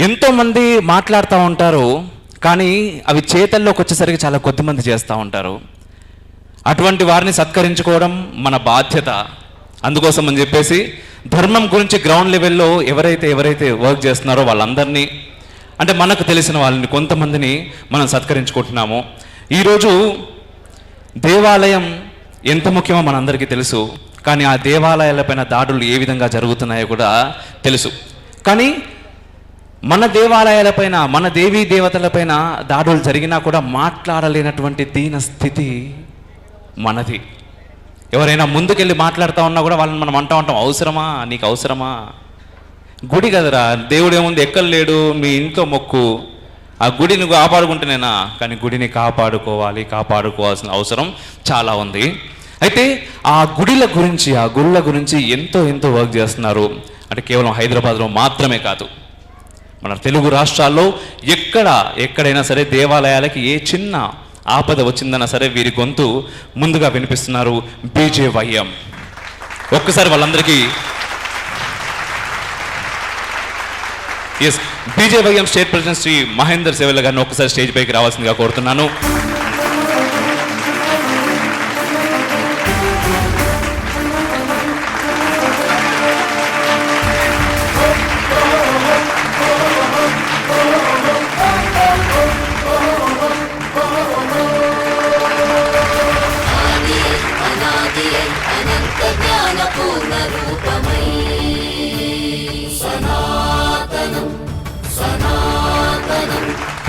ఎంతోమంది మాట్లాడుతూ ఉంటారు కానీ అవి చేతల్లోకి వచ్చేసరికి చాలా కొద్దిమంది చేస్తూ ఉంటారు. అటువంటి వారిని సత్కరించుకోవడం మన బాధ్యత. అందుకోసం అని చెప్పేసి ధర్మం గురించి గ్రౌండ్ లెవెల్లో ఎవరైతే ఎవరైతే వర్క్ చేస్తున్నారో వాళ్ళందరినీ అంటే మనకు తెలిసిన వాళ్ళని కొంతమందిని మనం సత్కరించుకుంటున్నాము. ఈరోజు దేవాలయం ఎంత ముఖ్యమో మనందరికీ తెలుసు కానీ ఆ దేవాలయాలపైన దాడులు ఏ విధంగా జరుగుతున్నాయో కూడా తెలుసు. కానీ మన దేవాలయాలపైన మన దేవీ దేవతలపైన దాడులు జరిగినా కూడా మాట్లాడలేనటువంటి దీన స్థితి మనది. ఎవరైనా ముందుకెళ్ళి మాట్లాడుతూ ఉన్నా కూడా వాళ్ళని మనం అంటూ ఉంటాం అవసరమా? నీకు అవసరమా? గుడి కదరా దేవుడు ఏముంది? ఎక్కడ లేడు? మీ ఇంట్లో మొక్కు. ఆ గుడిని కాపాడుకుంటేనేనా? కానీ గుడిని కాపాడుకోవాలి కాపాడుకోవాల్సిన అవసరం చాలా ఉంది. అయితే ఆ గుడిల గురించి ఆ గుళ్ళ గురించి ఎంతో ఎంతో వర్క్ చేస్తున్నారు. అంటే కేవలం హైదరాబాద్లో మాత్రమే కాదు. మన తెలుగు రాష్ట్రాల్లో ఎక్కడ ఎక్కడైనా సరే దేవాలయాలకి ఏ చిన్న ఆపద వచ్చిందన్నా సరే వీరి గొంతు ముందుగా వినిపిస్తున్నారు బీజేవైఎం ఒక్కసారి వాళ్ళందరికీ yes BJYM state president Shri Mahender Sewal గారిని ఒక్కసారి స్టేజ్ పైకి రావాల్సిందిగా కోరుతున్నాను.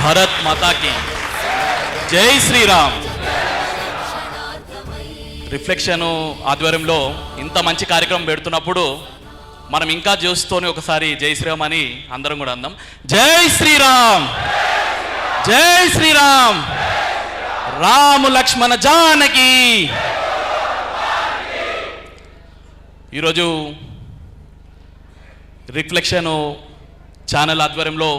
భారత్ మాతాకి జై శ్రీరామ్ రిఫ్లెక్షన్ ఆధ్వర్యంలో ఇంత మంచి కార్యక్రమం పెడుతున్నప్పుడు మనం ఇంకా చూస్తూనే ఒకసారి జై శ్రీరామ్ అని అందరం కూడా అందాం. జై శ్రీరామ్ జై శ్రీరామ్ రాము! లక్ష్మణ జానకి! ఈరోజు రిఫ్లెక్షన్ ఛానల్ ఆధ్వర్యంలో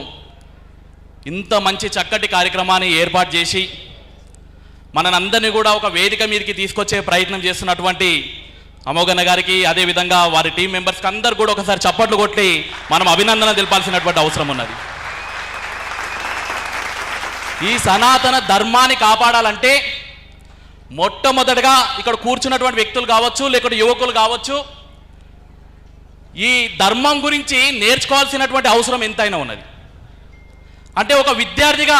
ఇంత మంచి చక్కటి కార్యక్రమాన్ని ఏర్పాటు చేసి మనందరినీ కూడా ఒక వేదిక మీదకి తీసుకొచ్చే ప్రయత్నం చేస్తున్నటువంటి అమోఘన్న గారికి అదేవిధంగా వారి టీం మెంబర్స్కి అందరు కూడా ఒకసారి చప్పట్లు కొట్టి మనం అభినందన తెలపాల్సినటువంటి అవసరం ఉన్నది. ఈ సనాతన ధర్మాన్ని కాపాడాలంటే మొట్టమొదటిగా ఇక్కడ కూర్చున్నటువంటి వ్యక్తులు కావచ్చు లేకుంటే యువకులు కావచ్చు ఈ ధర్మం గురించి నేర్చుకోవాల్సినటువంటి అవసరం ఎంతైనా ఉన్నది. అంటే ఒక విద్యార్థిగా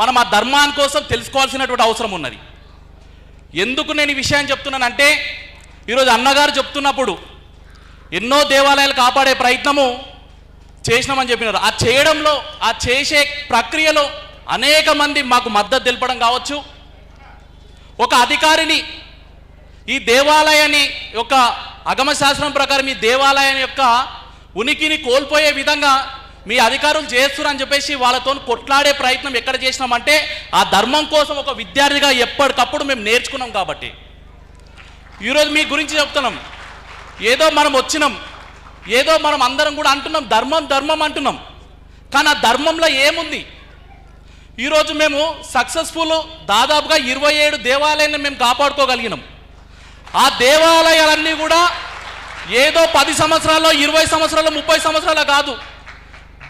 మనం ఆ ధర్మాన్ని కోసం తెలుసుకోవాల్సినటువంటి అవసరం ఉన్నది. ఎందుకు నేను ఈ విషయాన్ని చెప్తున్నానంటే ఈరోజు అన్నగారు చెప్తున్నప్పుడు ఎన్నో దేవాలయాలు కాపాడే ప్రయత్నము చేసినామని చెప్పినారు. ఆ చేయడంలో ఆ చేసే ప్రక్రియలో అనేక మంది మాకు మద్దతు తెలపడం కావచ్చు. ఒక అధికారిని ఈ దేవాలయాన్ని యొక్క అగమశాస్త్రం ప్రకారం ఈ దేవాలయం యొక్క ఉనికిని కోల్పోయే విధంగా మీ అధికారులు చేస్తున్నారని చెప్పేసి వాళ్ళతో కొట్లాడే ప్రయత్నం ఎక్కడ చేసినామంటే ఆ ధర్మం కోసం ఒక విద్యార్థిగా ఎప్పటికప్పుడు మేము నేర్చుకున్నాం కాబట్టి. ఈరోజు మీ గురించి చెప్తున్నాం. ఏదో మనం వచ్చినాం. ఏదో మనం అందరం కూడా అంటున్నాం. ధర్మం ధర్మం అంటున్నాం. కానీ ఆ ధర్మంలో ఏముంది? ఈరోజు మేము సక్సెస్ఫుల్ దాదాపుగా ఇరవై ఏడు దేవాలయాలను మేము కాపాడుకోగలిగినాం. ఆ దేవాలయాలన్నీ కూడా ఏదో పది సంవత్సరాల్లో ఇరవై సంవత్సరాల్లో ముప్పై సంవత్సరాలు కాదు.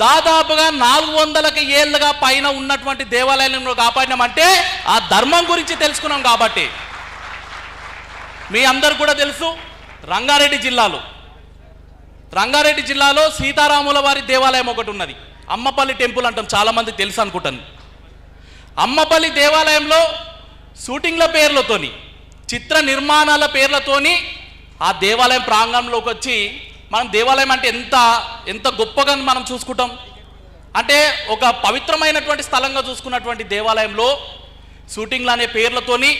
దాదాపుగా నాలుగు వందలకి ఏళ్ళుగా పైన ఉన్నటువంటి దేవాలయాలను కాపాడినామంటే ఆ ధర్మం గురించి తెలుసుకున్నాం కాబట్టి. మీ అందరు కూడా తెలుసు రంగారెడ్డి జిల్లాలో. రంగారెడ్డి జిల్లాలో సీతారాముల వారి దేవాలయం ఒకటి ఉన్నది. అమ్మపల్లి టెంపుల్ అంటాం చాలామంది తెలుసు అనుకుంటాను. అమ్మపల్లి దేవాలయంలో షూటింగ్ల పేర్లతోని చిత్ర నిర్మాణాల పేర్లతోని ఆ దేవాలయం ప్రాంగణంలోకి వచ్చి మనం దేవాలయం అంటే ఎంత ఎంత గొప్పగా మనం చూసుకుంటాం? అంటే ఒక పవిత్రమైనటువంటి స్థలంగా చూసుకున్నటువంటి దేవాలయంలో షూటింగ్లు అనే పేర్లతోని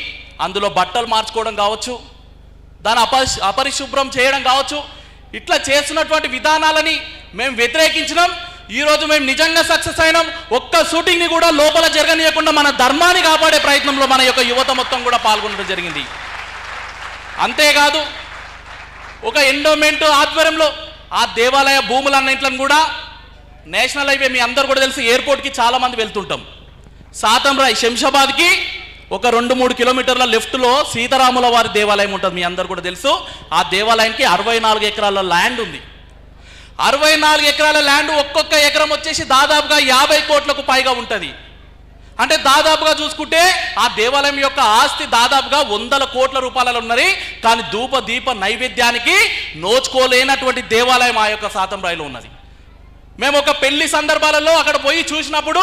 అందులో బట్టలు మార్చుకోవడం కావచ్చు దాని అపరి అపరిశుభ్రం చేయడం కావచ్చు ఇట్లా చేస్తున్నటువంటి విధానాలని మేము వ్యతిరేకించినాం. ఈరోజు మేము నిజంగా సక్సెస్ అయినాం. ఒక్క షూటింగ్ని కూడా లోపల జరగనీయకుండా మన ధర్మాన్ని కాపాడే ప్రయత్నంలో మన యొక్క యువత మొత్తం కూడా పాల్గొనడం జరిగింది. అంతేకాదు ఒక ఎండోమెంట్ ఆధ్వర్యంలో ఆ దేవాలయ భూములన్నింటిని కూడా నేషనల్ హైవే మీ అందరు కూడా తెలుసు ఎయిర్పోర్ట్కి చాలా మంది వెళ్తుంటాం. సాతం రాయ్ శంషాబాద్కి ఒక రెండు మూడు కిలోమీటర్ల లెఫ్ట్లో సీతారాముల వారి దేవాలయం ఉంటుంది మీ అందరు కూడా తెలుసు. ఆ దేవాలయానికి అరవై నాలుగు ఎకరాల ల్యాండ్ ఉంది. అరవై నాలుగు ఎకరాల ల్యాండ్ ఒక్కొక్క ఎకరం వచ్చేసి దాదాపుగా యాభై కోట్లకు పైగా ఉంటుంది. అంటే దాదాపుగా చూసుకుంటే ఆ దేవాలయం యొక్క ఆస్తి దాదాపుగా వందల కోట్ల రూపాయలలో ఉన్నది. కానీ ధూప దీప నైవేద్యానికి నోచుకోలేనటువంటి దేవాలయం ఆ యొక్క శాతం రాయిలో ఉన్నది. మేము ఒక పెళ్ళి సందర్భాలలో అక్కడ పోయి చూసినప్పుడు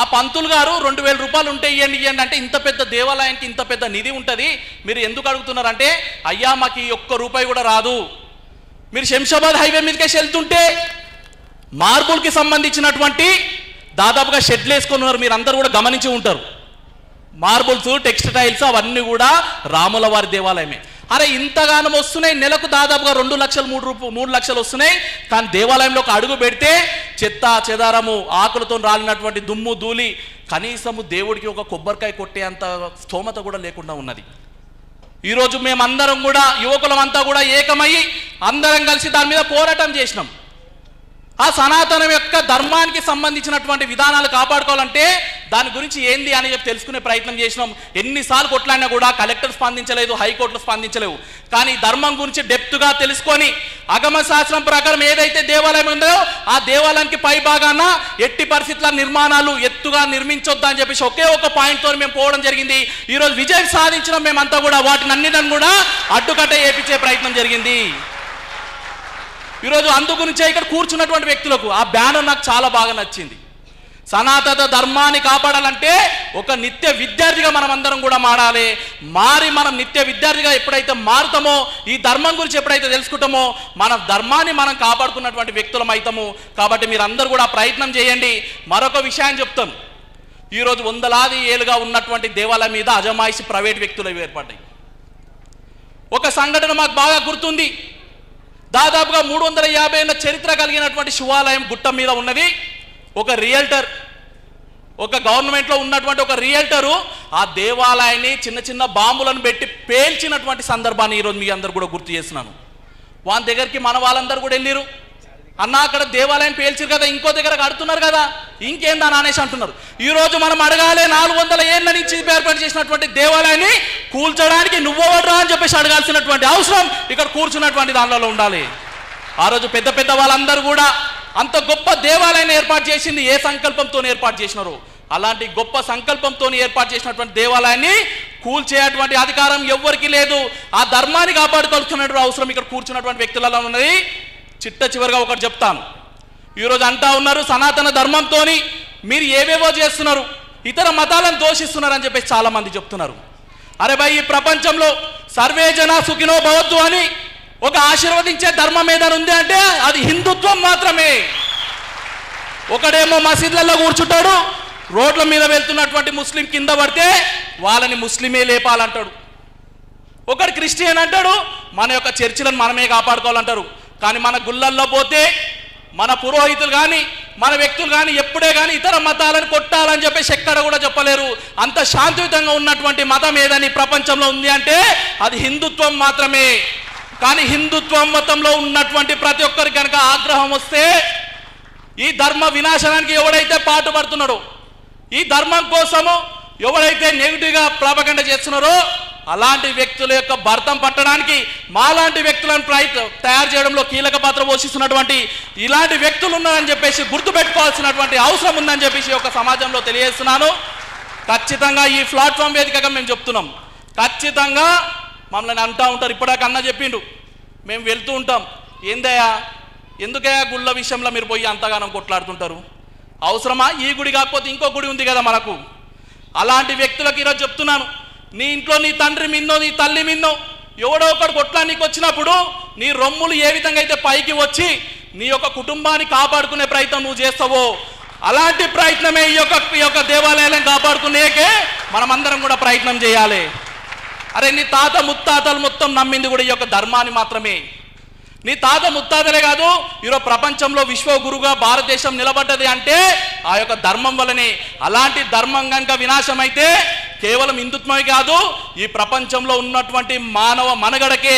ఆ పంతులు గారు రెండు వేల రూపాయలు ఉంటే ఇవ్వండి ఇవ్వండి అంటే ఇంత పెద్ద దేవాలయానికి ఇంత పెద్ద నిధి ఉంటుంది. మీరు ఎందుకు అడుగుతున్నారంటే అయ్యా మాకు ఈ ఒక్క రూపాయి కూడా రాదు. మీరు శంషాబాద్ హైవే మీదకేసి వెళ్తుంటే మార్బుల్కి సంబంధించినటువంటి దాదాపుగా షెడ్లు వేసుకొని ఉన్నారు. మీరు అందరూ కూడా గమనించి ఉంటారు. మార్బుల్స్ టెక్స్టైల్స్ అవన్నీ కూడా రాముల వారి దేవాలయమే. అరే ఇంతగానం వస్తున్నాయి. నెలకు దాదాపుగా రెండు లక్షలు మూడు రూపు మూడు లక్షలు వస్తున్నాయి. కానీ దేవాలయంలో ఒక అడుగు పెడితే చెత్త చెదారము ఆకులతో రాలినటువంటి దుమ్ము ధూళి కనీసము దేవుడికి ఒక కొబ్బరికాయ కొట్టేంత స్తోమత కూడా లేకుండా ఉన్నది. ఈరోజు మేమందరం కూడా యువకులమంతా కూడా ఏకమయ్యి అందరం కలిసి దాని మీద పోరాటం చేసినాం. ఆ సనాతనం యొక్క ధర్మానికి సంబంధించినటువంటి విధానాలు కాపాడుకోవాలంటే దాని గురించి ఏంది అని చెప్పి తెలుసుకునే ప్రయత్నం చేసినాం. ఎన్నిసార్లు కొట్లాడినా కూడా కలెక్టర్ స్పందించలేదు హైకోర్టులు స్పందించలేవు. కానీ ధర్మం గురించి డెప్త్గా తెలుసుకొని అగమ శాస్త్రం ప్రకారం ఏదైతే దేవాలయం ఉందో ఆ దేవాలయానికి పై భాగాన ఎట్టి పరిస్థితుల నిర్మాణాలు ఎత్తుగా నిర్మించొద్దు అని చెప్పేసి ఒకే ఒక పాయింట్తో మేము పోవడం జరిగింది. ఈరోజు విజయం సాధించడం మేమంతా కూడా వాటిని అన్నిటిని కూడా అడ్డుకట్ట వేపించే ప్రయత్నం జరిగింది. ఈరోజు అందు గురించే ఇక్కడ కూర్చున్నటువంటి వ్యక్తులకు ఆ బ్యానర్ నాకు చాలా బాగా నచ్చింది. సనాతన ధర్మాన్ని కాపాడాలంటే ఒక నిత్య విద్యార్థిగా మనం అందరం కూడా మారాలి. మారి మనం నిత్య విద్యార్థిగా ఎప్పుడైతే మారుతామో ఈ ధర్మం గురించి ఎప్పుడైతే తెలుసుకుంటామో మన ధర్మాన్ని మనం కాపాడుకున్నటువంటి వ్యక్తులం అవుతాము కాబట్టి మీరందరూ కూడా ప్రయత్నం చేయండి. మరొక విషయాన్ని చెప్తాను. ఈరోజు వందలాది ఏళ్ళుగా ఉన్నటువంటి దేవాలయం మీద అజమాయిషి ప్రైవేట్ వ్యక్తులు ఏర్పడ్డాయి. ఒక సంఘటన మాకు బాగా గుర్తుంది. దాదాపుగా మూడు వందల యాభై ఏళ్ళ చరిత్ర కలిగినటువంటి శివాలయం గుట్ట మీద ఉన్నది. ఒక రియల్టర్ ఒక గవర్నమెంట్లో ఉన్నటువంటి ఒక రియల్టరు ఆ దేవాలయాన్ని చిన్న చిన్న బాంబులను పెట్టి పేల్చినటువంటి సందర్భాన్ని ఈరోజు మీ అందరు కూడా గుర్తు చేస్తున్నాను. వాని దగ్గరికి మన వాళ్ళందరూ కూడా వెళ్ళిరు అన్న అక్కడ దేవాలయం పేల్చిరు కదా ఇంకో దగ్గర కడుతున్నారు కదా. ఇంకేందా అనేసి అంటున్నారు. ఈ రోజు మనం అడగాలి నాలుగు వందల ఏళ్ళ నుంచి ఏర్పాటు చేసినటువంటి దేవాలయాన్ని కూల్చడానికి నువ్వెవడరా అని చెప్పేసి అడగాల్సినటువంటి అవసరం ఇక్కడ కూర్చున్నటువంటి దానిలో ఉండాలి. ఆ రోజు పెద్ద పెద్ద వాళ్ళందరూ కూడా అంత గొప్ప దేవాలయాన్ని ఏర్పాటు చేసింది ఏ సంకల్పంతో ఏర్పాటు చేసినారు? అలాంటి గొప్ప సంకల్పంతో ఏర్పాటు చేసినటువంటి దేవాలయాన్ని కూల్చేటువంటి అధికారం ఎవ్వరికీ లేదు. ఆ ధర్మాన్ని కాపాడుకోవాల్సినటువంటి అవసరం ఇక్కడ కూర్చున్నటువంటి వ్యక్తులలో ఉన్నది. చిట్ట చివరిగా ఒకటి చెప్తాను. ఈరోజు అంటా ఉన్నారు సనాతన ధర్మంతో మీరు ఏవేవో చేస్తున్నారు ఇతర మతాలను దోషిస్తున్నారు అని చెప్పేసి చాలామంది చెప్తున్నారు. అరే భయ్ ఈ ప్రపంచంలో సర్వే జన సుఖినో భవద్దు అని ఒక ఆశీర్వదించే ధర్మం ఏదైనా ఉంది అంటే అది హిందుత్వం మాత్రమే. ఒకడేమో మసీదులలో కూర్చుంటాడు రోడ్ల మీద వెళ్తున్నటువంటి ముస్లిం కింద పడితే వాళ్ళని ముస్లిమే లేపాలంటాడు. ఒకడు క్రిస్టియన్ అంటాడు మన యొక్క చర్చిలను మనమే కాపాడుకోవాలంటారు. కానీ మన గుళ్ళల్లో పోతే మన పురోహితులు కానీ మన వ్యక్తులు కానీ ఎప్పుడే కానీ ఇతర మతాలను కొట్టాలని చెప్పేసి ఎక్కడ కూడా చెప్పలేరు. అంత శాంతియుతంగా ఉన్నటువంటి మతం ఏదని ప్రపంచంలో ఉంది అంటే అది హిందుత్వం మాత్రమే. కానీ హిందుత్వం మతంలో ఉన్నటువంటి ప్రతి ఒక్కరికి కనుక ఆగ్రహం వస్తే ఈ ధర్మ వినాశనానికి ఎవడైతే పాటుపడుతున్నాడో ఈ ధర్మం కోసము ఎవరైతే నెగిటివ్గా ప్రాపకండ చేస్తున్నారో అలాంటి వ్యక్తుల యొక్క భర్తం పట్టడానికి మాలాంటి వ్యక్తులను ప్రయత్నం తయారు చేయడంలో కీలక పాత్ర పోషిస్తున్నటువంటి ఇలాంటి వ్యక్తులు ఉన్నారని చెప్పేసి గుర్తుపెట్టుకోవాల్సినటువంటి అవసరం ఉందని చెప్పేసి ఒక సమాజంలో తెలియజేస్తున్నాను. ఖచ్చితంగా ఈ ప్లాట్ఫామ్ వేదికగా మేము చెప్తున్నాం. ఖచ్చితంగా మమ్మల్ని అంటూ ఉంటారు. ఇప్పటికన్నా చెప్పిండు. మేము వెళ్తూ ఉంటాం. ఏందయ్యా? ఎందుకయ్యా గుళ్ళ విషయంలో మీరు పోయి అంతగానం కొట్లాడుతుంటారు? అవసరమా? ఈ గుడి కాకపోతే ఇంకో గుడి ఉంది కదా మనకు. అలాంటి వ్యక్తులకు ఈరోజు చెప్తున్నాను. నీ ఇంట్లో నీ తండ్రి మిన్నో నీ తల్లి మిన్నో ఎవడో ఒకడు కొట్లానికి వచ్చినప్పుడు నీ రొమ్ములు ఏ విధంగా అయితే పైకి వచ్చి నీ యొక్క కుటుంబాన్ని కాపాడుకునే ప్రయత్నం నువ్వు చేస్తావో అలాంటి ప్రయత్నమే ఈ యొక్క ఈ యొక్క దేవాలయాలను కాపాడుకునేకే మనమందరం కూడా ప్రయత్నం చేయాలి. అరే నీ తాత ముత్తాతలు మొత్తం నమ్మింది కూడా ఈ యొక్క ధర్మాన్ని మాత్రమే. నీ తాత ముత్తాతలే కాదు ఈరోజు ప్రపంచంలో విశ్వగురుగా భారతదేశం నిలబడ్డది అంటే ఆ యొక్క ధర్మం వల్లనే. అలాంటి ధర్మం కనుక వినాశం అయితే కేవలం హిందుత్వమే కాదు ఈ ప్రపంచంలో ఉన్నటువంటి మానవ మనగడకే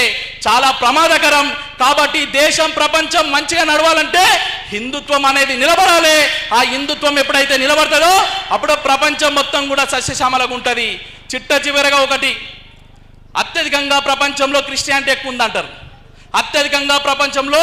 చాలా ప్రమాదకరం. కాబట్టి దేశం ప్రపంచం మంచిగా నడవాలంటే హిందుత్వం అనేది నిలబడాలి. ఆ హిందుత్వం ఎప్పుడైతే నిలబడతాడో అప్పుడు ప్రపంచం మొత్తం కూడా సస్యశ్యామలకు ఉంటుంది. చిట్ట చివరగా ఒకటి అత్యధికంగా ప్రపంచంలో క్రిస్టియానిటీ ఎక్కువ ఉందంటారు. అత్యధికంగా ప్రపంచంలో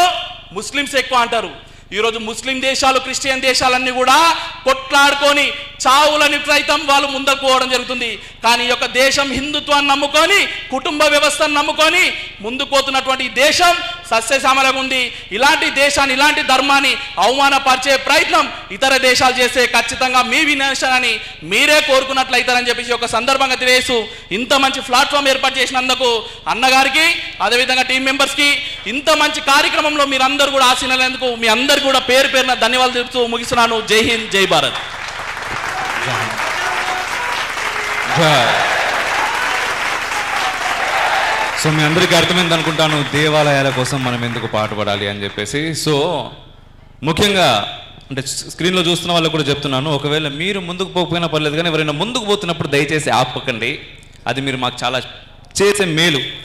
ముస్లిమ్స్ ఎక్కువ అంటారు. ఈరోజు ముస్లిం దేశాలు క్రిస్టియన్ దేశాలన్నీ కూడా కొట్లాడుకొని చావులని సైతం వాళ్ళు ముందుకు పోవడం జరుగుతుంది. కానీ ఈ యొక్క దేశం హిందుత్వాన్ని నమ్ముకొని కుటుంబ వ్యవస్థను నమ్ముకొని ముందుకు పోతున్నటువంటి దేశం సస్యశ్యామలంగా ఉంది. ఇలాంటి దేశాన్ని ఇలాంటి ధర్మాన్ని అవమానపరిచే ప్రయత్నం ఇతర దేశాలు చేస్తే ఖచ్చితంగా మీ వినాశనాన్ని మీరే కోరుకున్నట్లయితారని చెప్పేసి ఒక సందర్భంగా తెలియజేస్తూ ఇంత మంచి ప్లాట్ఫామ్ ఏర్పాటు చేసినందుకు అన్నగారికి అదేవిధంగా టీం మెంబర్స్కి ఇంత మంచి కార్యక్రమంలో మీరందరూ కూడా ఆశీనందుకు మీ అందరికీ కూడా పేరు పేరున ధన్యవాదాలు తెలుపుతూ ముగిస్తున్నాను. జై హింద్ జై భారత్. సో మీ అందరికీ అర్థమైంది అనుకుంటాను దేవాలయాల కోసం మనం ఎందుకు పాటుపడాలి అని చెప్పేసి. సో ముఖ్యంగా అంటే స్క్రీన్లో చూస్తున్న వాళ్ళకు కూడా చెప్తున్నాను ఒకవేళ మీరు ముందుకు పోకపోయినా పర్లేదు కానీ ఎవరైనా ముందుకు పోతున్నప్పుడు దయచేసి ఆపకండి. అది మీరు మాకు చాలా చేసే మేలు.